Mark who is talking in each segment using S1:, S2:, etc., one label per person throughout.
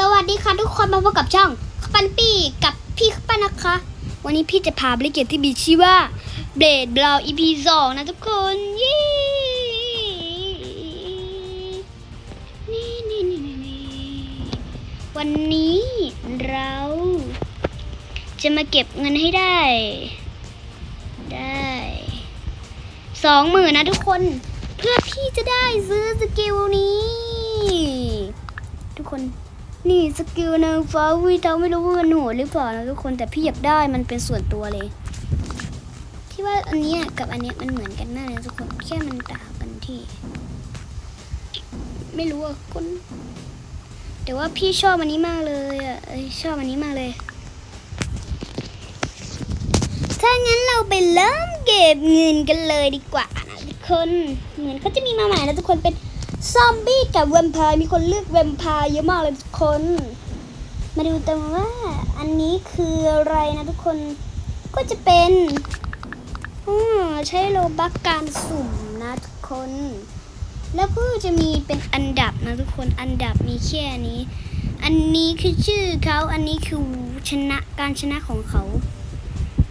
S1: สวัสดีค่ะทุกคนมาพบกับช่องปันปี้กับพี่ปันนะคะ วันนี้พี่จะพาไปเล่นเกมที่มีชื่อว่า Blade b l o w EP 2นะทุกคนยี่นี่นี่นี่นี่วันนี้เรา จะมาเก็บเงินให้ได้ ได้สองหมื่นนะทุกคน เพื่อพี่จะได้ซื้อสกิลนี้ ทุกคน นี่สกิลนางฟ้าวิเทาไม่รู้ว่ามันโหดหรือเปล่านะทุกคนแต่พี่อยากได้มันเป็นส่วนตัวเลยที่ว่าอันนี้กับอันเนี้ยมันเหมือนกันมากเลยทุกคนแค่มันต่างกันที่ ไม่รู้อะคนแต่ว่าพี่ชอบอันนี้มากเลยอะชอบอันนี้มากเลยถ้างั้นเราไปเริ่มเก็บเงินกันเลยดีกว่านะทุกคนเหมือนเขาจะมีมาใหม่นะทุกคนเป็น ซอมบี้กับแวมไพร์มีคนเลือกแวมไพร์เยอะมากเลยทุกคน มาดูกันว่าอันนี้คืออะไรนะทุกคนก็จะเป็นอืมใช้โลบักการสุ่มนะทุกคน แล้วก็จะมีเป็นอันดับนะทุกคนอันดับมีแค่นี้ อันนี้คือชื่อเขาอันนี้คือชนะการชนะของเขา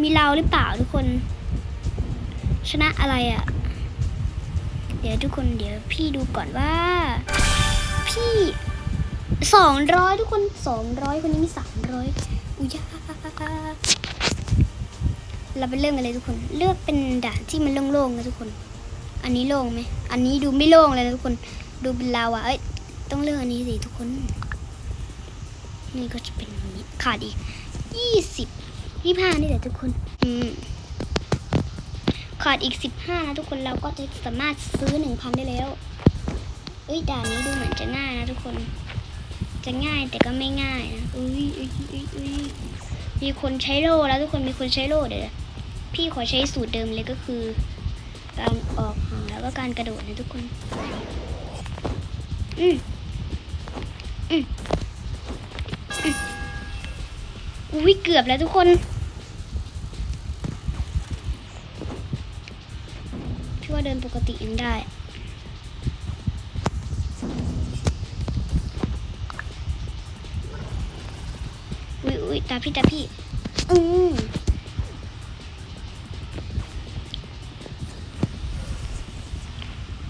S1: มีเราหรือเปล่าทุกคน ชนะอะไรอะ่ะ ดี๋ยวทุกคนเดี๋ยวพี่ดูก่อนว่า พี่สองร้อยทุกคนสองร้อยคนนี้มีสามร้อยอุ้ยาเราไปเริ่มกันเลยทุกคน เลือกเป็นด่านที่มันโล่งๆนะทุกคน อันนี้โล่งไหมอันนี้ดูไม่โล่งเลยนะทุกคน ดูเป็นลาวาเอ้ยต้องเลือกอันนี้สิทุกคน นี่ก็จะเป็นนี้ขาดอีกยี่สิบยี่ห้านี่แหละทุกคน อืม ขาดอีกสิบห้านะทุกคนเราก็จะสามารถซื้อหนึ่งพันได้แล้ว เอ้ยด่านนี้ดูเหมือนจะง่ายนะทุกคน จะง่ายแต่ก็ไม่ง่ายนะอุ้ยอุ้ยอุ้ยอุ้ยมีคนใช้โล่แล้วทุกคนมีคนใช้โล่เดี๋ยวพี่ขอใช้สูตรเดิมเลยก็คือ การออกห่างแล้วก็การกระโดดนะทุกคน อืมอืมอืมอุ้ยเกือบแล้วทุกคน ว่าเดินปกติยังได้ อุ้ยอุ้ยตาพี่ตาพี่ อืม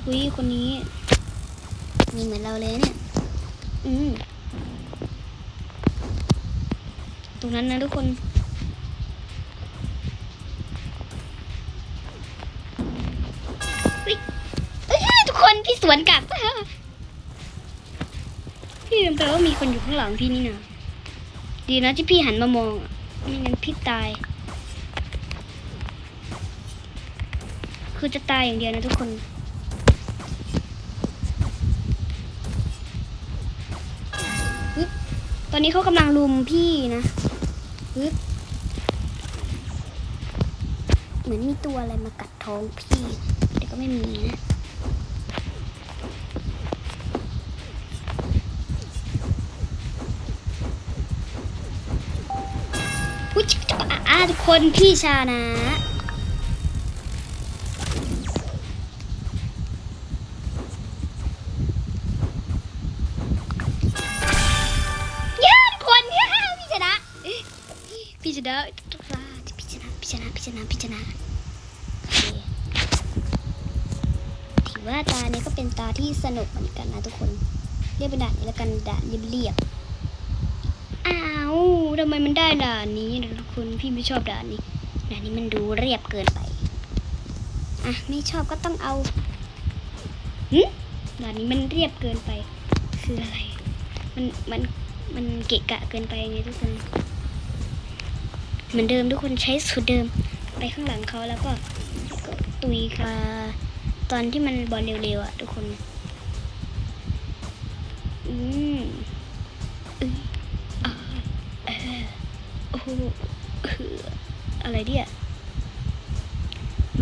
S1: อุ้ยคนนี้ มีเหมือนเราเลยเนี่ย อืม ตรงนั้นนะทุกคน นพี่สวนกลับ พี่ลืมไปว่ามีคนอยู่ข้างหลังพี่นี่นะดีนะที่พี่หันมามองไม่งั้นพี่ตาย คือจะตายอย่างเดียวนะทุกคนฮึตอนนี้เขากำลังลุมพี่นะเหมือนมีตัวอะไรมากัดท้องพี่ แต่ก็ไม่มีนะ จุ๊บอ่าทุกคนพี่ชานะเย้ทุกคนเย้พี่ชนะพี่ชนะพี่ชนะพี่ชนะพี่ชนะพี่ชนะโอเคถือว่าตาเนี้ก็เป็นตาที่สนุกเหมือนกันนะทุกคน เรียกเป็นด่านนี้แล้วกันด่านเรียบๆอ้าวทำไมมันได้ด่านนี้นะทุกคน พี่ไม่ชอบด่านนี้ด่านนี้มันดูเรียบเกินไป อะ ไม่ชอบก็ต้องเอาหึด่านนี้มันเรียบเกินไป คืออะไร มันมันมันเกะกะเกินไปไงทุกคน เหมือนเดิมทุกคนใช้สูตรเดิม ไปข้างหลังเขาแล้วก็ก็ตุยค่ะตอนที่มันบอลเร็วๆอะทุกคน อืมอืมอ่าเออโอ้ โหเออะไรเนี่ย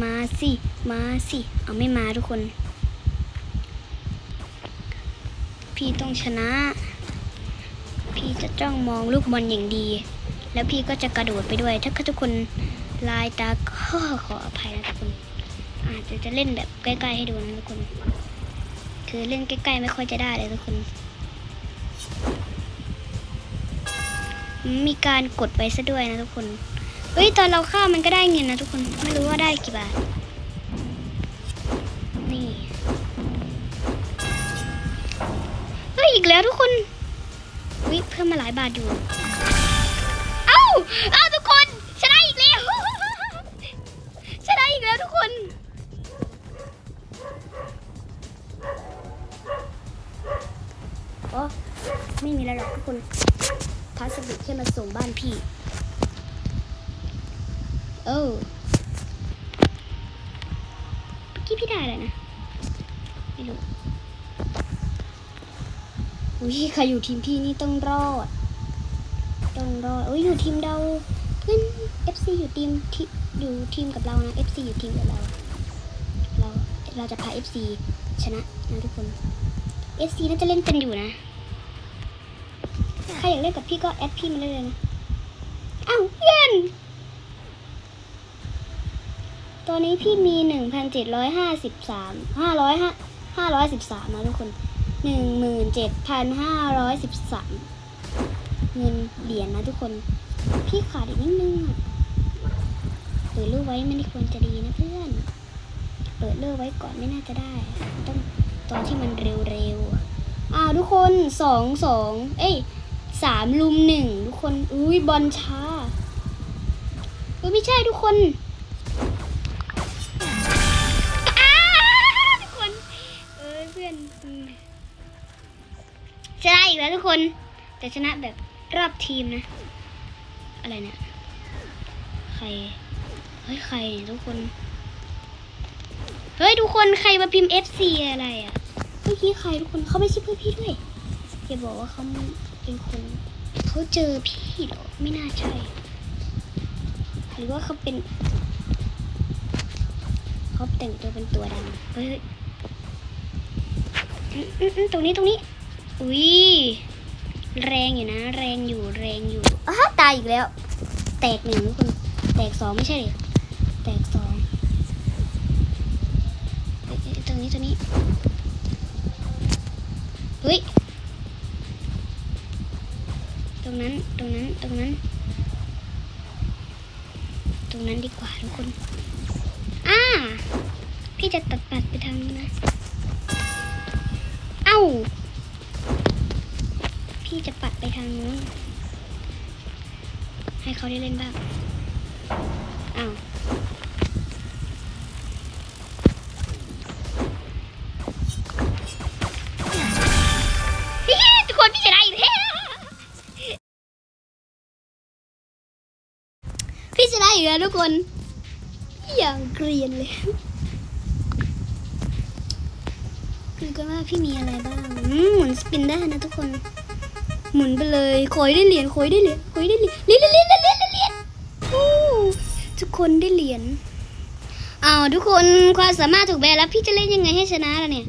S1: มาสิ มาสิ เอาไม่มาทุกคน พี่ต้องชนะ พี่จะจ้องมองลูกบอลอย่างดี แล้วพี่ก็จะกระโดดไปด้วย ถ้าทุกคนลายตาก็ขออภัยนะทุกคน อาจจะจะเล่นแบบใกล้ ๆ ให้ดูนะทุกคน คือเล่นใกล้ ๆ ไม่ค่อยจะได้เลยทุกคน มีการกดไปซะด้วยนะทุกคน เฮ้ย ตอนเราฆ่ามันก็ได้เงินนะทุกคน ไม่รู้ว่าได้กี่บาท นี่ เฮ้ย อีกแล้วทุกคนวิเพิ่มมาหลายบาทอยู่ เอ้า เอ้าทุกคน ชนะอีกแล้ว ชนะอีกแล้วทุกคนโอ้ไม่มีอะไรหรอกทุกคน พัสดุแค่มาส่งบ้านพี่เออเมื่อกี้พี่ได้อะไรนะ ไม่รู้อุ้ยใครอยู่ทีมพี่นี่ต้องรอด ต้องรอดอุ้ยอยู่ทีมเราเพื่อน FC อยู่ทีมที่อยู่ทีมกับเรานะ FC อยู่ทีมกับเรา เราเราจะพา FC ชนะนะทุกคน FC น่าจะเล่นเป็นอยู่นะ ใครอยากเล่นกับพี่ก็แอดพี่มาได้เลยนะอ้าวเพื่อนตอนนี้พี่มีหนึ่งพันเจ็ดร้อยห้าสิบสามห้าร้อยห้าห้าร้อยสิบสามนะทุกคนหนึ่งหมื่นเจ็ดพันห้าร้อยสิบสามเงินเหรียญนะทุกคน พี่ขาดอีกนิดนึงเปิดรูปไว้ไม่ได้ควรจะดีนะเพื่อน เปิดเลิกไว้ก่อนไม่น่าจะได้ ต้องตอนที่มันเร็วๆอ้าวทุกคนสองสองเอ้ย สามลุมหนึ่งทุกคน อุ้ยบอลช้าเอ้ยไม่ใช่ทุกคนทุกคน เอ้ยเพื่อนชนะอีกแล้วทุกคน แต่ชนะแบบรอบทีมนะ อะไรเนี่ย ใคร เฮ้ย ใครเนี่ยทุกคน เฮ้ย ทุกคนใครมาพิมพ์ FC อะไรอะเมื่อกี้ใครทุกคนเขาไม่ใช่เพื่อนพี่ด้วยอย่าบอกว่าเขา เป็นคนเขาเจอพี่เหรอ ไม่น่าใช่ หรือว่าเขาเป็นเขาแต่งตัวเป็นตัวดำเฮ้ยเฮ้ยอืมอืมอืมตรงนี้ตรงนี้ อุ้ยแรงอยู่นะ แรงอยู่แรงอยู่อ้าตายอีกแล้ว แตกหนึ่งทุกคนแตกสองไม่ใช่หรอแตกสองตรงนี้ตรงนี้เฮ้ย รงนั้น ตรงนั้น ตรงนั้น ตรงนั้นดีกว่าทุกคน อ่า พี่จะตัดปัดไปทางนี้นนะเอ้า พี่จะปัดไปทางนู้น ให้เขาได้เล่นบ้าง พี่จะได้อีกแล้วทุกคน อย่างเกรียนเลย คือกันว่าพี่มีอะไรบ้างอืมหมุนสปินได้นะทุกคน หมุนไปเลยคอยได้เหรียญคอยได้เหรียญคอยได้เหรียญเหรียญเหรียญเหรียญเหรียญทุกคนได้เหรียญอ้าวทุกคนความสามารถถูกแบนแล้วพี่จะเล่นยังไงให้ชนะล่ะเนี่ย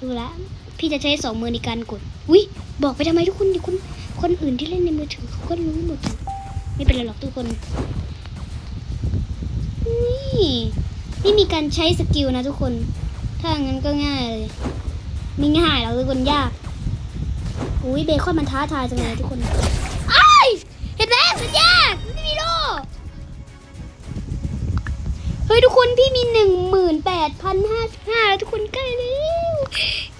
S1: ดูละพี่จะใช้สองมือในการกดอุ้ยบอกไปทำไมทุกคนเดี๋ยวคนคนอื่นที่เล่นในมือถือเขาก็รู้หมด ไม่เป็นไรหรอกทุกคน นี่นี่มีการใช้สกิลนะทุกคน ถ้างั้นก็ง่ายเลยไม่ง่ายหรอกทุกคนยาก อุ้ยเบคอนมันท้าทายจังเลยทุกคนไอ้ายเห็นไหมมันยากมันไม่มีโลเฮ้ยทุกคนพี่มีหนึ่งหมื่นแปดพันห้าสิบห้าทุกคนใกล้แล้ว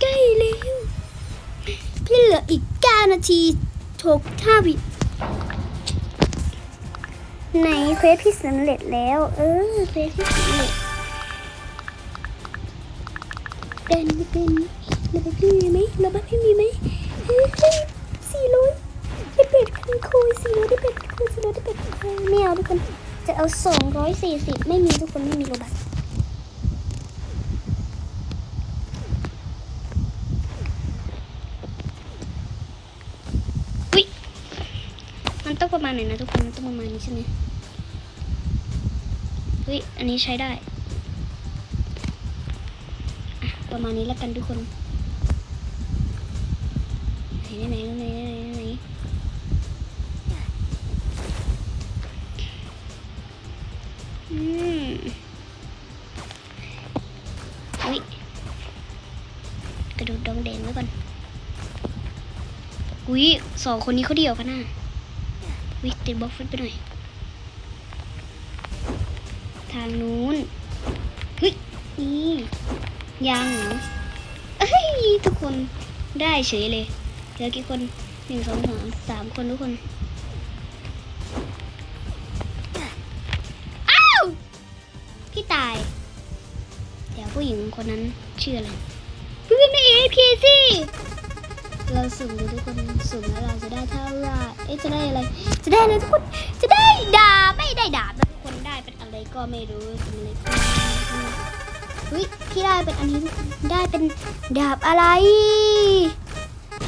S1: ใกล้แล้วพี่เหลืออีกเก้านาทีหกห้าวิ ไหนเควสพี่สำเร็จแล้ว เออเควสพี่สำเร็จเป็นไม่เป็นระบบพี่มีไหมระบบพี่มีไหมสี่ร้อยได้เป็ดคันโคยสี่ร้อยได้เป็ดคันโคยสี่ร้อยได้เป็ดคันไม่เอาทุกคนจะเอาสองร้อยสี่สิบไม่มีทุกคนไม่มีโรบัตอุ๊ยมัน ต้องประมาณไหนนะทุกคนมันต้องประมาณนี้ใช่ไหมเฮ้ยอันนี้ใช้ได้ประมาณนี้แล้วกันทุกคนไหนไหนไหนไหนไหนไหนอืมอุ้ยกระโดดดองแดงไว้ก่อนอุ้ยสองคนนี้เขาเดียวกันน่ะ วิติดบล็อกฟุตไปหน่อย ทางนู้นเฮ้ยนี่ยังเหรอเอ้ยทุกคนได้เฉยเลยเหลือกี่คนหนึ่งสองสามสามคนทุกคนอ้าวพี่ตายเดี๋ยวผู้หญิงคนนั้นชื่ออะไรเพื่อนในเอพีสิ เราสุ่มดูทุกคนสุ่มแล้วเราจะได้เท่าไรเอ๊ะจะได้อะไร จะได้อะไรทุกคน จะได้ดาบไม่ได้ดาบทุกคนได้เป็นอะไรก็ไม่รู้เป็นอะไรก็ไม่รู้เฮ้ยพี่ได้เป็นอันนี้ได้เป็นดาบอะไร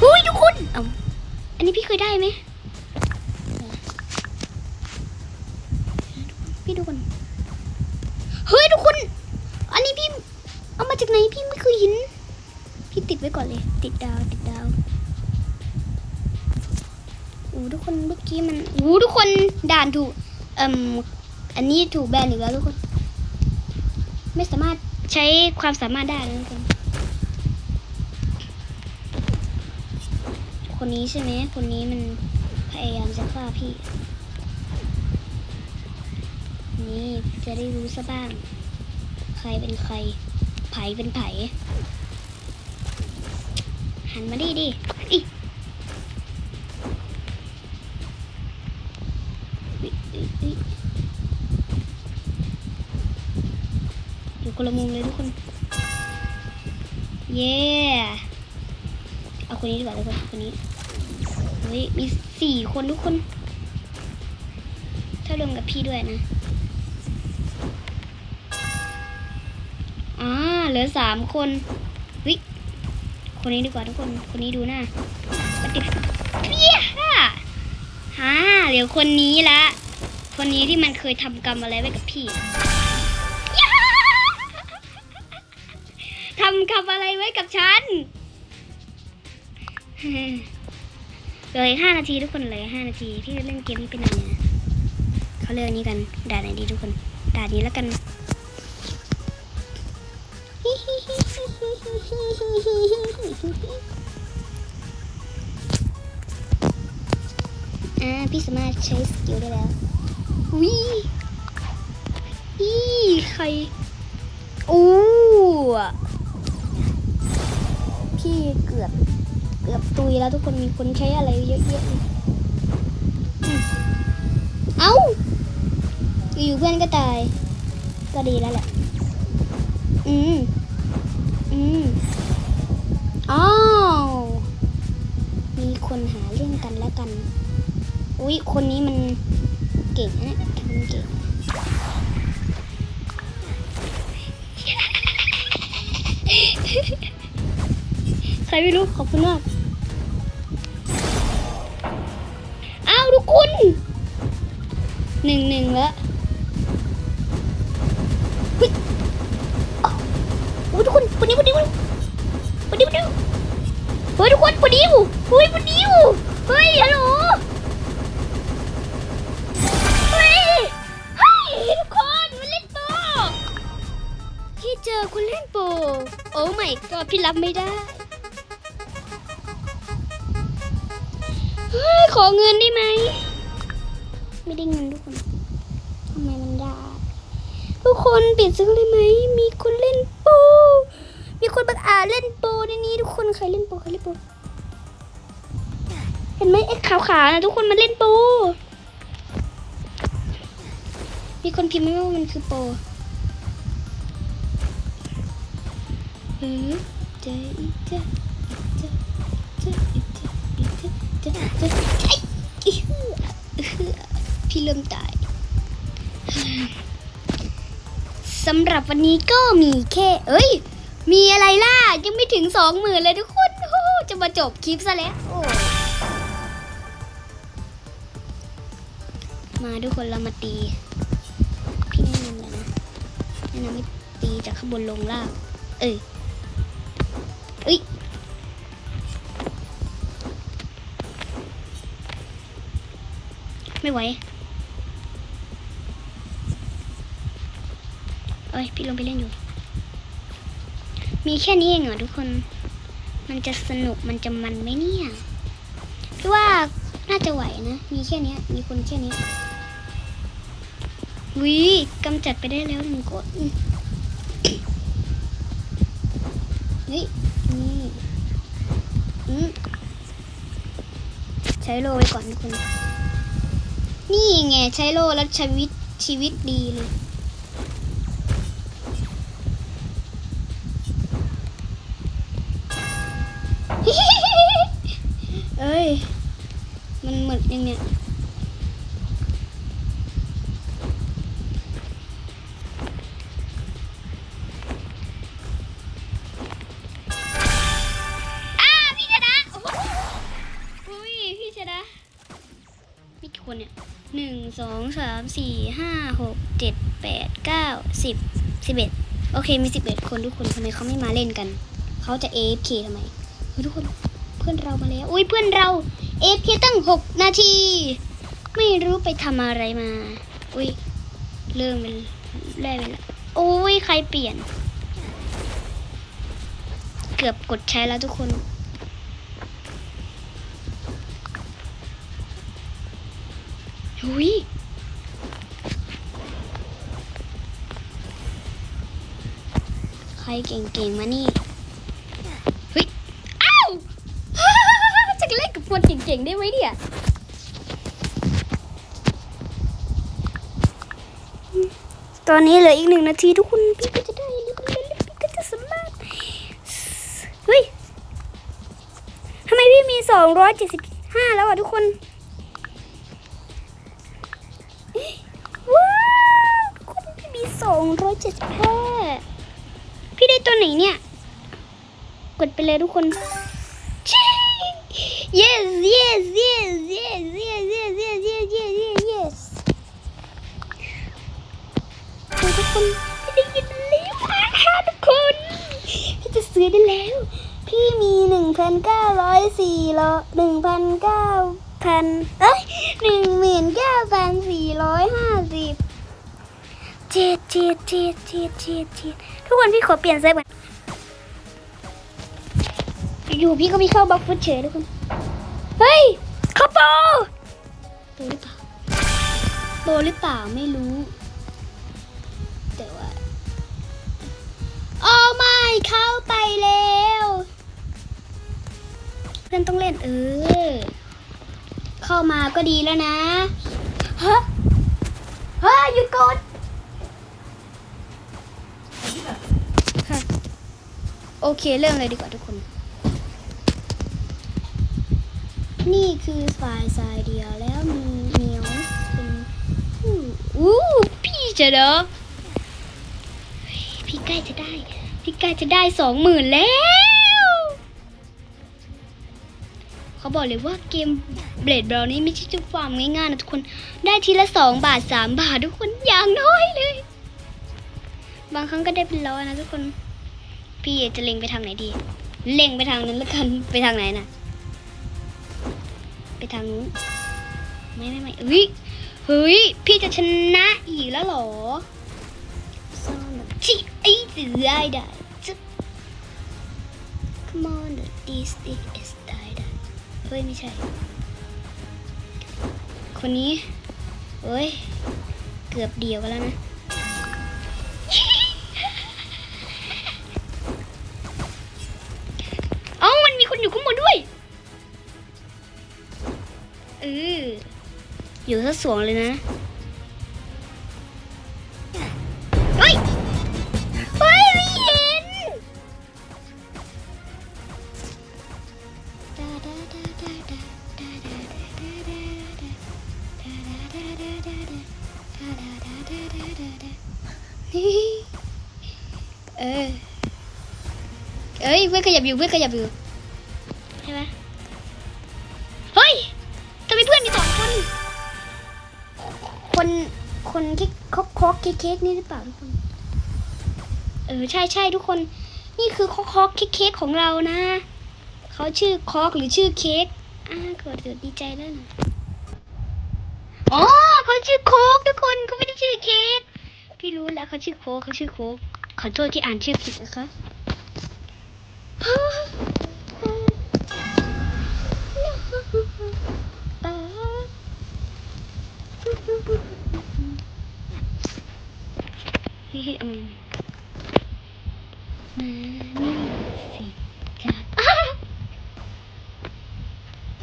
S1: หุ้ยทุกคนเอาอันนี้พี่เคยได้ไหม อู้ทุกคนเมื่อกี้มันโอ้ทุกคนด่านถูกเอ่มอันนี้ถูกแบนอีกแล้วทุกคน ไม่สามารถใช้ความสามารถได้นะทุกคนคนนี้ใช่ไหมคนนี้มันพยายามจะฆ่าพี่ นี่จะได้รู้ซะบ้าง ใครเป็นใคร ไผเป็นไผ หันมาดิดิ คนละมุมเลยทุกคน เย้เอาคนนี้ดีกว่าทุกคนคนนี้เฮ้ยมีสี่คนทุกคน ถ้ารวมกับพี่ด้วยนะอ่าเหลือสามคนวิคนนี้ดีกว่าทุกคน คนนี้ดูหน้าปฏิเพี้ยฮ่าเหลือคนนี้ละ คนนี้ที่มันเคยทำกรรมอะไรไว้กับพี่ ทำกรรมอะไรไว้กับฉันเหลยห้านาทีทุกคนเหลยห้านาทีพี่จะเล่นเกมนี้เป็นยังไงนะเขาเลือกอันนี้กันด่านไหนดีทุกคนด่านนี้แล้วกันอ่าพี่สามารถใช้สกิลได้แล้ววิอีใครโอ้ พี่เกือบเกือบตุยแล้วทุกคนมีคนใช้อะไรเยอะแยะเลยเอ้าอยู่เพื่อนก็ตาย ก็ดีแล้วแหละ อืม อืมอ้าวมีคนหาเรื่องกันแล้วกัน อุ๊ยคนนี้มันเก่งนะทำมันเก่ง รไม่รู้ขอบคุณมากอ้าวทุกคนหนึ่งหนึ่งแล้วโอ้ยทุกคนปนิวปนิวปนิวปนิวเฮ้ยทุกคนปนิวเฮ้ยปนิวเฮ้ยฮัลโหลเฮ้ยเฮ้ยทุกคนมาเล่นโปพี่เจอคนเล่นโปโอ้ไม่ก็พี่รับไม่ได้ ขอเงินได้ไหม ไม่ได้เงินทุกคนทำไมมันยากทุกคนเปลี่ยนซื้อเลยไหม มีคนเล่นโป มีคนบังอาจเล่นโปในนี้ทุกคนใครเล่นโปใครเล่นโป เห็นไหมไอ้ขาวๆนะทุกคนมาเล่นโป มีคนพิมพ์ไหมว่ามันคือโปเออเจออีเจอเจ จอเจอเจอไอ้พี่เริ่มตายสำหรับวันนี้ก็มีแค่เอ้ย มีอะไรล่ะ ยังไม่ถึงสองหมื่นเลยทุกคนจะมาจบคลิปซะแล้วมาทุกคนเรามาตี พี่แนะนำเลยนะแนะนำให้ตีจากข้างบนลงล่าง เอ้ยเอ้ย ไม่ไหวเอ้ยพี่ลงไปเล่นอยู่ มีแค่นี้เองเหรอทุกคน มันจะสนุกมันจะมันไหมเนี่ยพี่ว่าน่าจะไหวนะ มีแค่นี้มีคนแค่นี้วิกำจัดไปได้แล้วหนึ่งกดอืมเฮ้ยนี่อืมใช้โลไว้ก่อนทุกคน นี่ไงใช้โลแล้วชีวิตชีวิตดีเลยเอ้ย มันหมดยังเนี่ย สี่ห้าหกเจ็ดแปดเก้าสิบสิบเอ็ดโอเคมีสิบเอ็ดคนทุกคนทำไมเขาไม่มาเล่นกัน เขาจะ AFK ทำไมเฮ้ยทุกคนเพื่อนเรามาแล้วอุ้ยเพื่อนเรา AFK ตั้งหกนาที ไม่รู้ไปทำอะไรมาอุ้ยเริ่มมันได้เวลาโอ้ยใครเปลี่ยน เกือบกดใช้แล้วทุกคนหุย ใครเก่งๆมานี่เฮ้ยอ้าวจะเล่นกับคนเก่งๆได้ไหมเนี่ยตอนนี้เหลืออีกหนึ่งนาทีทุกคนพี่ก็จะได้เร็วๆพี่ก็จะสามารถเฮ้ยทำไมพี่มีสองร้อยเจ็ดสิบห้าแล้วอะทุกคนว้าวทุกคนพี่มีสองร้อยเจ็ดสิบห้าพี่ได้ ตัวไหนเนี่ย กดไปเลยทุกคน yes yes yes yes yes yes yes yes yes yes yes โอ้ยทุกคนพี่ได้ยินแล้วค่ะทุกคนพี่จะซื้อได้แล้ว พี่มีหนึ่งพันเก้าร้อยสี่ร้อยหนึ่งพันเก้าพันเอ้ยหนึ่งหมื่นเก้าพันสี่ร้อยห้าสิบเจ็ดเจ็ดเจ็ดเจ็ดเจ็ดเจ็ด ทุกคนพี่ขอเปลี่ยนเซิร์ฟก่อนอยู่พี่ก็มีเข้าบล็อกฟุตเฉยทุกคน เฮ้ยเข้าโปโปหรือเปล่าโปหรือเปล่าไม่รู้ แต่ว่า โอ้ไม่เข้าไปแล้วเพื่อนต้องเล่นเออ เข้ามาก็ดีแล้วนะ ฮะ เฮ้ยหยุดก่อ โอเค เริ่มเลยดีกว่าทุกคน นี่คือฝ่ายทรายเดียวแล้วมีเหนียวเป็นอู้หูพี่จะเด้อเฮ้ยพี่ใกล้จะได้ พี่ใกล้จะได้สองหมื่นแล้ว เขาบอกเลยว่าเกมเบลดบราวนี้ไม่ใช่จุดฟาร์มง่ายๆนะทุกคน ได้ทีละสองบาทสามบาททุกคนอย่างน้อยเลย บางครั้งก็ได้เป็นร้อยนะทุกคน พี่จะเล็งไปทางไหนดี เล็งไปทางนั้นแล้วกันไปทางไหนน่ะ ไปทางนู้นไม่ไม่ไม่เฮ้ยเฮ้ยพี่จะชนะอีกแล้วหรอซ่อนแบบที่ไอ้จะได้ได้จ Come on this is ได้ได้เฮ้ยไม่ใช่ คนนี้เฮ้ย เกือบเดียวกันแล้วนะ เอออยู่ซะสวงเลยนะ เฮ้ย เฮ้ยไม่เห็นเออเอ้ยเพื่อนขยับอยู่เพื่อนขยับอยู่ คนที่คอกคอกเค้กนี่หรือเปล่าทุกคน เออใช่ใช่ทุกคน นี่คือคอกคอกเค้กของเรานะ เขาชื่อคอกหรือชื่อเค้กอ่าเกิดเกิดดีใจแล้วนะอ๋อเขาชื่อโค้กทุกคนเขาไม่ได้ชื่อเค้กพี่รู้แล้วเขาชื่อโค้กเขาชื่อโค้กขอโทษที่อ่านชื่อผิดนะคะี่อืมมาสิจ้า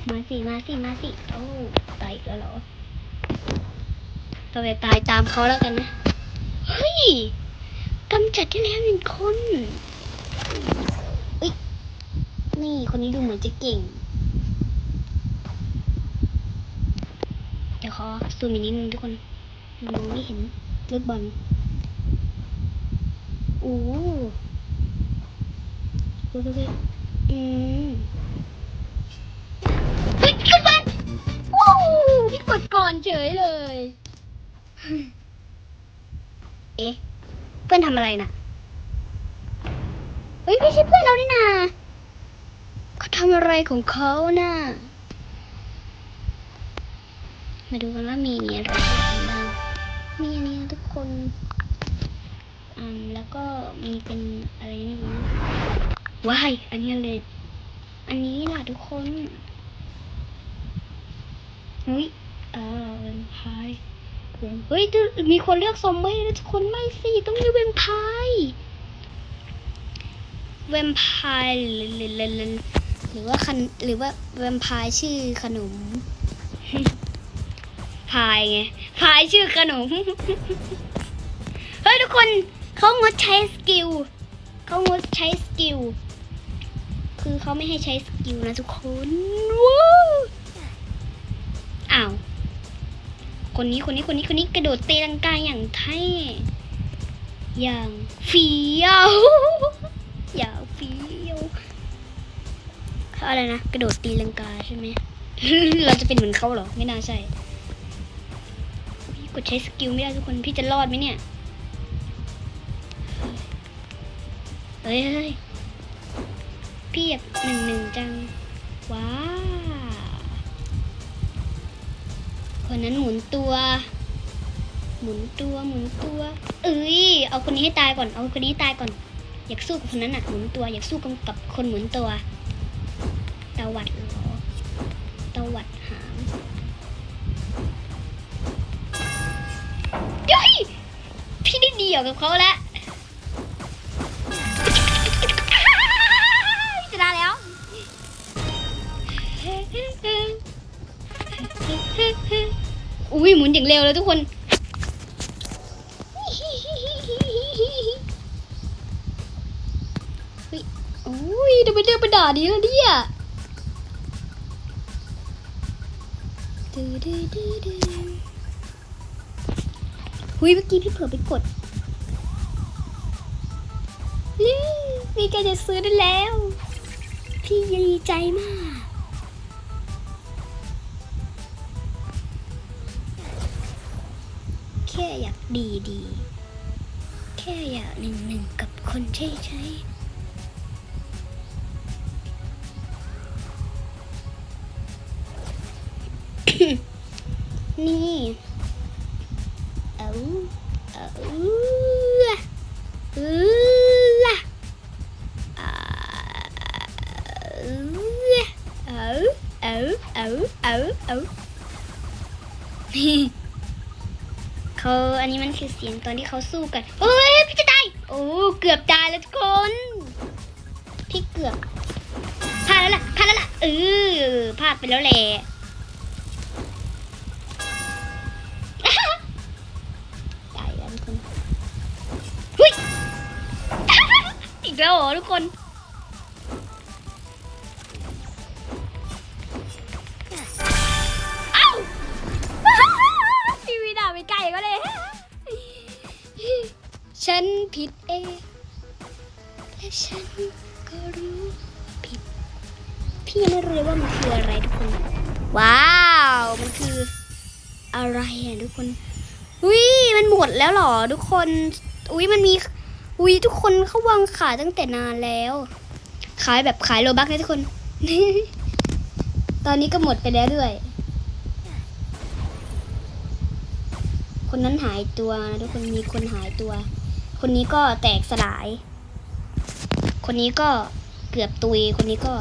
S1: มาสิ มาสิ มาสิโอ้ตายอีกแล้วเหรอเราไปตายตามเขาแล้วกันนะ เฮ้ยกำจัดได้แล้วหนึ่งคนอุ๊ยนี่คนนี้ดูเหมือนจะเก่ง เดี๋ยวขอซูมอีกนิดนึงทุกคนมองไม่เห็นลูกบอล อ้ดูดูดูอืมเฮ้ยขึ้นมาว้าวพี่กดก่อนเฉยเลย เอ๊ะ เพื่อนทำอะไรนะเฮ้ยไม่ใช่เพื่อนเรานี่นาเขาทำอะไรของเขาน่ะมาดูกันว่ามีอะไรบ้างมีอันนี้ทุกคน อืมแล้วก็มีเป็นอะไรนี่นะว้ายอันนี้เลย อันนี้ล่ะทุกคนเฮ้ยเออเวนพายเฮ้ยมีคนเลือกซอมบี้แล้วทุกคนไม่สิต้องเลือกเวนพายเวนพายหรือหรือหรือหรือหรือว่าคันหรือว่าเวนพายชื่อขนมพายไงพายชื่อขนม เฮ้ย ทุกคน เขางดใช้สกิลเขางดใช้สกิล คือเขาไม่ให้ใช้สกิลนะทุกคนว้าวอ้าว คนนี้คนนี้คนนี้คนนี้กระโดดเตะลังกายอย่างเท่อย่างเฟี้ยว อย่างเฟี้ยวเขาอะไรนะ กระโดดตีลังกาใช่ไหม เราจะเป็นเหมือนเขาเหรอ ไม่น่าใช่พี่กดใช้สกิลไม่ได้ทุกคน พี่จะรอดไหมเนี่ย เฮ้ยเฮ้ยพี่อยากหนึ่งหนึ่งจัง ว้าคนนั้นหมุนตัว หมุนตัวหมุนตัว เอ้ยเอาคนนี้ให้ตายก่อน เอาคนนี้ตายก่อน อยากสู้กับคนนั้นน่ะหมุนตัว อยากสู้กับคนหมุนตัวตะวัดหรอตะวัดหางเฮ้ยพี่ได้เดี่ยวกับเขาแล้ว อุ้ยหมุนอย่างเร็วเลยทุกคนเฮ้ยอุ้ยทำไมเดินไปด่าดีแล้วเนี่ยหุยเมื่อกี้พี่เผลอไปกดนี่มีการจะซื้อได้แล้ว พี่ดีใจมาก อยากดีดี แค่อยากหนึ่งหนึ่งกับคนใช่ใช่นี่เอาเอาเอออ่าเอาเอาเอาเอาเอา เขาอันนี้มันคือเสียงตอนที่เขาสู้กันเฮ้ยพี่จะตายโอ้เกือบตายแล้วทุกคน พี่เกือบพลาดแล้วล่ะพลาดแล้วล่ะเออพลาดไปแล้วแหละตายแล้วทุกคนเฮ้ยอีกแล้วเหรอทุกคน คนอุ้ยมันหมดแล้วหรอทุกคน อุ้ยมันมีอุ้ยทุกคนเขาวางขายตั้งแต่นานแล้ว ขายแบบขายโลบักนะทุกคน ตอนนี้ก็หมดไปแล้วด้วย คนนั้นหายตัวนะทุกคนมีคนหายตัว คนนี้ก็แตกสลาย คนนี้ก็เกือบตุย คนนี้ก็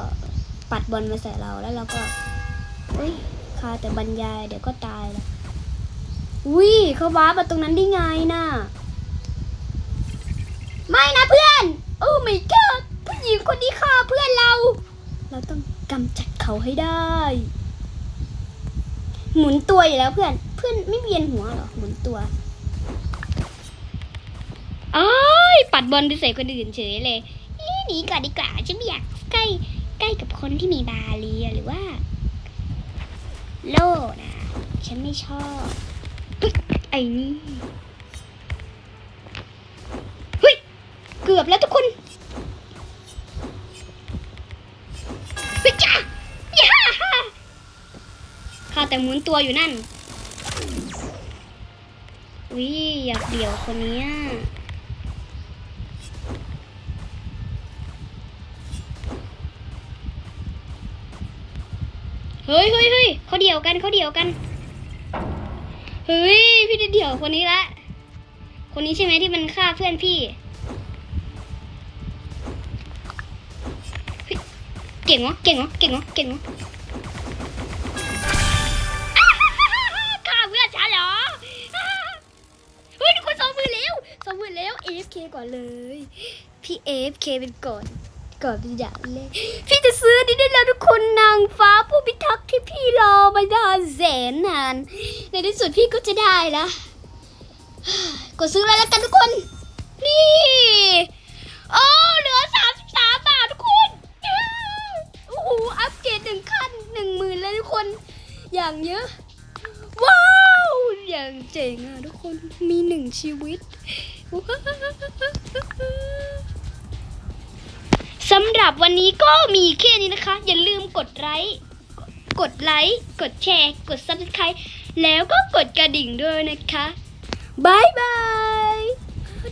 S1: ปัดบอลมาใส่เราแล้วเราก็อุ้ยคาแต่บรรยายเดี๋ยวก็ตายแล้ว อุ้ยเขาว้าร์ปมาตรงนั้นได้ไงน่ะ ไม่นะเพื่อน โอ้ไม่ก็ผู้หญิงคนนี้ฆ่าเพื่อนเรา เราต้องกำจัดเขาให้ได้ หมุนตัวอยู่แล้วเพื่อน เพื่อนไม่เวียนหัวหรอ หมุนตัวอ้ายปัดบอลไปใส่คนอื่นเฉยเลยหนีก่อนดีกว่าฉันไม่อยากใกล้ใกล้กับคนที่มีบาเลียหรือว่า โล่นะ ฉันไม่ชอบ ไอ้นี่เฮ้ย เกือบแล้วทุกคนเฮ้ยจ้าย่าข้าแต่หมุนตัวอยู่นั่นวิอยากเดี่ยวคนนี้เฮ้ยเฮ้ยเฮ้ยเขาเดี่ยวกันเขาเดี่ยวกัน เฮ้ยพี่เดี่ยวคนนี้ละคนนี้ใช่ไหมที่มันฆ่าเพื่อนพี่เฮ้ยเก่งวะเก่งวะเก่งวะเก่งวะอ้าฆ่าเพื่อนฉันเหรอเฮ้ยทุกคนสองมือเร็วสองมือเร็ว AFK ก่อนเลย พี่ AFK เป็นก่อน ก่อนเป็นอย่างแรกพี่จะซื้อนี่ได้แล้วทุกคนนางฟ้าผู้พิทักษ์ที่พี่รอมานานแสนนาน ในที่สุดพี่ก็จะได้ละกดซื้อเลยแล้วกันทุกคน นี่ โอ้เหลือสามสิบสามบาททุกคนโอ้โหอัปเกรดหนึ่งขั้นหนึ่งหมื่นเลยทุกคน อย่างเยอะ ว้าว อย่างเจ๋งอะทุกคนมีหนึ่งชีวิต สำหรับวันนี้ก็มีแค่นี้นะคะ อย่าลืมกดไลค์กดไลค์กดแชร์ กด subscribe แล้วก็กดกระดิ่งด้วยนะคะบายบาย